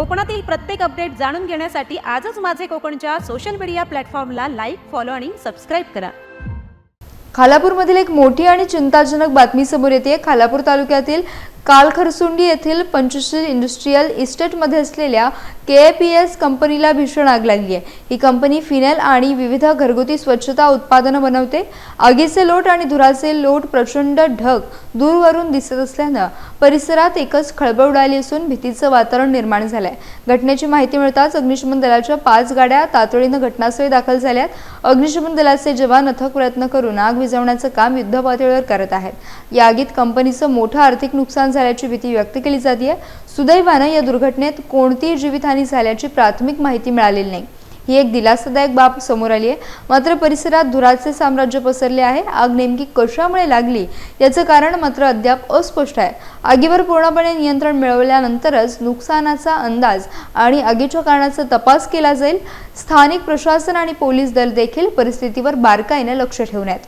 कोकणातील प्रत्येक अपडेट जाणून घेण्यासाठी आजच माझे कोकणच्या सोशल मीडिया प्लॅटफॉर्मला लाईक फॉलो आणि सबस्क्राईब करा. खालापूरमधील एक मोठी आणि चिंताजनक बातमी समोर येते. खालापूर तालुक्यातील कालखरसुंडी येथील पंचशील इंडस्ट्रीयल इस्टेटमध्ये असलेल्या के पी एस कंपनीला भीषण आग लागली आहे. ही कंपनी फिनेल आणि विविध घरगुती स्वच्छता उत्पादनं बनवते. आगीचे लोट आणि धुराचे लोट प्रचंड ढग दूरवरून दिसत असल्यानं परिसरात एकच खळबळ उडाली असून भीतीचं वातावरण निर्माण झालंय. घटनेची माहिती मिळताच अग्निशमन दलाच्या पाच गाड्या तातडीनं घटनास्थळी दाखल झाल्यात. अग्निशमन दलाचे जवान अथक प्रयत्न करून आग विझवण्याचं काम युद्धपातळीवर करत आहेत. या आगीत कंपनीचं मोठं आर्थिक नुकसान नुकसान झाल्याची भीती व्यक्त केली जाते सुदैवानं या दुर्घटनेत कोणतीही जीवितहानी झाल्याची प्राथमिक माहिती मिळालेली नाही. ही एक दिलासादायक बाब समोर आली आहे मात्र परिसरात धुराचे साम्राज्य पसरले आहे. आग नेमकी कशामुळे लागली याचं कारण मात्र अद्याप अस्पष्ट आहे. आगीवर पूर्णपणे नियंत्रण मिळवल्यानंतरच नुकसानाचा अंदाज आणि आगीच्या कारणाचा तपास केला जाईल. स्थानिक प्रशासन आणि पोलीस दल देखील परिस्थितीवर बारकाईने लक्ष ठेवण्यात